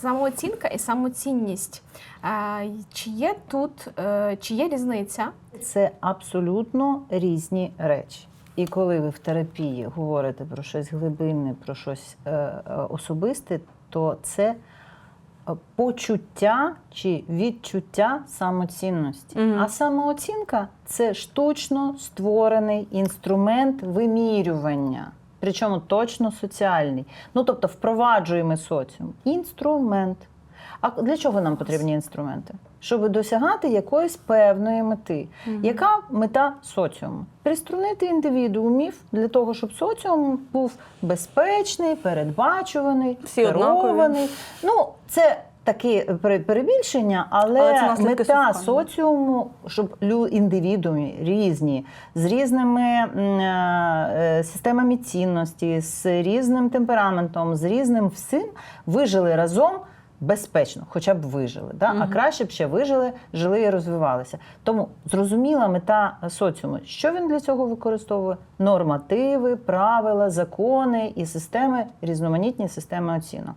самооцінка і самоцінність. Е, Чи є тут е, чи є різниця? Це абсолютно різні речі. І коли ви в терапії говорите про щось глибинне, про щось е, особисте, то це почуття чи відчуття самоцінності. Мгм. А самооцінка це штучно створений інструмент вимірювання. Причому точно соціальний. Ну тобто впроваджуємо соціум. Інструмент. А для чого нам потрібні інструменти? Щоб досягати якоїсь певної мети. Яка мета соціуму? Приструнити індивідуумів для того, щоб соціум був безпечний, передбачуваний, керований. Ну, це таке пере- перебільшення, але, Але це мета соціуму, щоб лю індивідууми різні, з різними е, системами цінності, з різним темпераментом, з різним всім вижили разом. Безпечно, хоча б вижили, да? а краще б ще вижили, жили і розвивалися. Тому зрозуміла мета соціуму. Що він для цього використовує? Нормативи, правила, закони і системи, різноманітні системи оцінок.